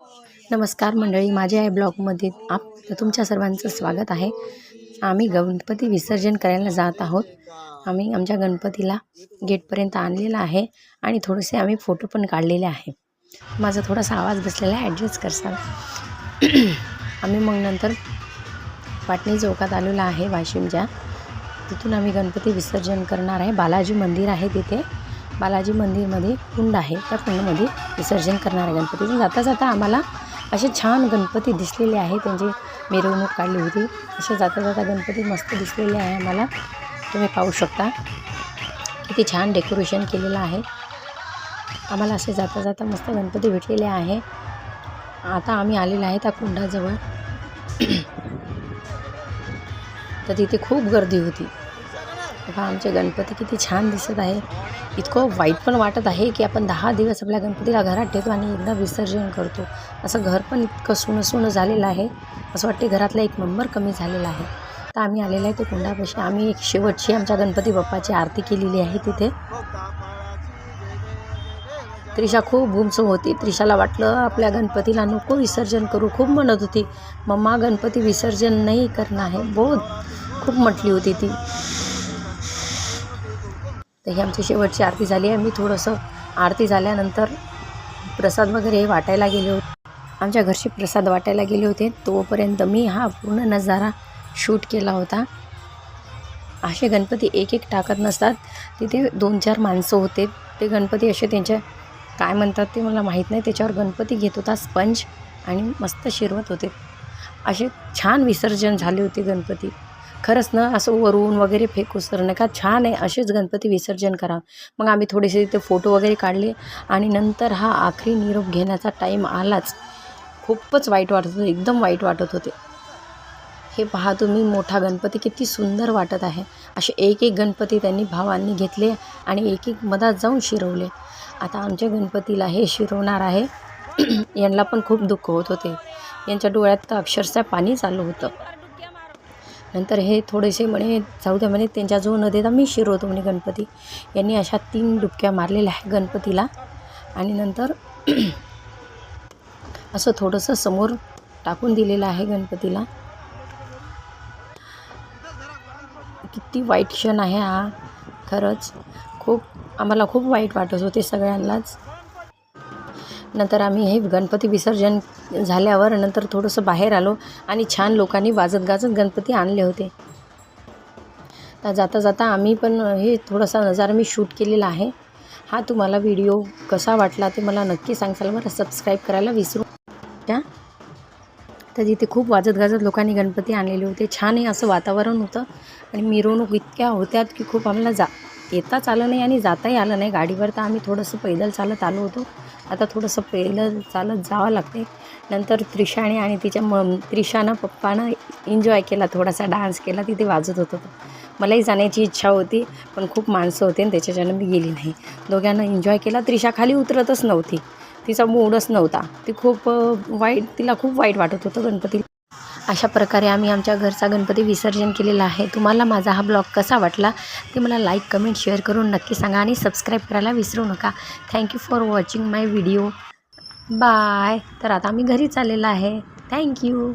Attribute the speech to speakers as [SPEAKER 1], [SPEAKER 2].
[SPEAKER 1] नमस्कार मंडळी माझ्या या ब्लॉगमध्ये आप तुमच्या सर्वांचं स्वागत आहे. आम्ही गणपती विसर्जन करायला जात आहोत. आम्ही आमच्या गणपतीला गेटपर्यंत आणलेला आहे आणि थोडेसे आम्ही फोटो पण काढलेले आहे. माझा थोडासा आवाज बसलेला आहे ॲडजस्ट करसाल. आम्ही मग नंतर पाटणी चौकात आलेलो आहे वाशिमच्या. तिथून आम्ही गणपती विसर्जन करणार आहे. बालाजी मंदिर आहे तिथे. बालाजी मंदिरमध्ये कुंड आहे. त्या कुंडमध्ये विसर्जन करणाऱ्या गणपतीचं जाता जाता आम्हाला असे छान गणपती दिसलेले आहे. त्यांची मिरवणूक काढली होती. असे जाता जाता गणपती मस्त दिसलेले आहे आम्हाला. तुम्ही पाहू शकता. किती छान डेकोरेशन केलेलं आहे. आम्हाला असे जाता जाता मस्त गणपती भेटलेले आहे. आता आम्ही आलेलो आहे त्या कुंडाजवळ. तर तिथे खूप गर्दी होती. बघा आमचे गणपती किती छान दिसत आहे. इतकं वाईट पण वाटत आहे की आपण दहा दिवस आपल्या गणपतीला घरात ठेवतो आणि एकदा विसर्जन करतो. असं घर पण इतकं सुनं सुनं झालेलं आहे. असं वाटते घरातला एक नंबर कमी झालेला आहे. तर आम्ही आलेलो आहे ते कुंडापाशी. आम्ही एक शेवटची आमच्या गणपती बाप्पाची आरती केलेली आहे तिथे. त्रिशा खूप गुमसुम होती. त्रिशाला वाटलं आपल्या गणपतीला नको विसर्जन करू. खूप म्हणत होती मम्मा गणपती विसर्जन नाही करणं आहे. बहुत खूप म्हटली होती ती. तर ही आमची शेवटची आरती झाली आहे. मी थोडंसं आरती झाल्यानंतर प्रसाद वगैरे हे वाटायला गेले होते. आमच्या घरचे प्रसाद वाटायला गेले होते. तोपर्यंत मी हा पूर्ण नजारा शूट केला होता. असे गणपती एक एक टाकत नसतात. तिथे दोन चार माणसं होते. ते गणपती असे त्यांच्या काय म्हणतात ते मला माहीत नाही. त्याच्यावर गणपती घेत होता स्पंज आणि मस्त शिरवत होते. असे छान विसर्जन झाले होते गणपती. खरंच ना असं वरून वगैरे फेकूसर नका छान आहे असेच गणपती विसर्जन करा. मग आम्ही थोडेसे तिथे फोटो वगैरे काढले आणि नंतर हा आखरी निरोप घेण्याचा टाईम आलाच. खूपच वाईट वाटत होते एकदम वाईट वाटत होते. हे पहा तुम्ही मोठा गणपती किती सुंदर वाटत आहे. असे एक एक गणपती त्यांनी भावांनी घेतले आणि एक एक मधात जाऊन शिरवले. आता आमच्या गणपतीला हे शिरवणार आहे. यांना पण खूप दुःख होत होते. यांच्या डोळ्यात तर अक्षरशः पाणी चालू होतं. नंतर हे थोडेसे म्हणे जाऊ द्या म्हणे त्यांच्या जो न देता मी शिरवतो म्हणे गणपती यांनी अशा तीन डुबक्या मारलेल्या आहे गणपतीला. आणि नंतर असं थोडंसं समोर टाकून दिलेलं आहे गणपतीला. किती वाईट क्षण आहे हा खरंच. खूप आम्हाला खूप वाईट वाटत होते सगळ्यांनाच. नंतर आम्ही हे गणपती विसर्जन झाल्यावर नंतर थोडंसं बाहेर आलो आणि छान लोकांनी वाजत गाजत गणपती आणले होते. तर जाता जाता आम्ही पण हे थोडासा नजारा मी शूट केलेला आहे. हा तुम्हाला व्हिडिओ कसा वाटला ते मला नक्की सांगसाल बरं सबस्क्राईब करायला विसरू त्या तर तिथे खूप वाजत गाजत लोकांनी गणपती आणलेले होते. छान आहे असं वातावरण होतं आणि मिरवणूक इतक्या होत्यात की खूप आम्हाला जा येताच आलं नाही आणि जाताही आलं नाही. गाडीवर तर आम्ही थोडंसं पैदल चालत आलो होतो. आता थोडंसं पैदल चालत जावं लागते नंतर त्रिशाने आणि तिच्या म त्रिशानं पप्पानं एन्जॉय केला थोडासा डान्स केला तिथे वाजत होतं. मलाही जाण्याची इच्छा होती पण खूप माणसं होते आणि त्याच्याच्यानं मी गेली नाही. दोघांना एन्जॉय केला. त्रिशा खाली उतरतच नव्हती. तिचा मूडच नव्हता. ती खूप वाईट तिला खूप वाईट वाटत होतं. गणपती अशा प्रकारे आम्ही आमच्या घरचा गणपती विसर्जन केलेला आहे. तुम्हाला माझा हा ब्लॉग कसा वाटला ते मला लाईक कमेंट शेअर करून नक्की सांगा आणि सबस्क्राईब करायला विसरू नका. Thank you for watching my video bye तर आता आम्ही घरी चाललेलं आहे. थँक्यू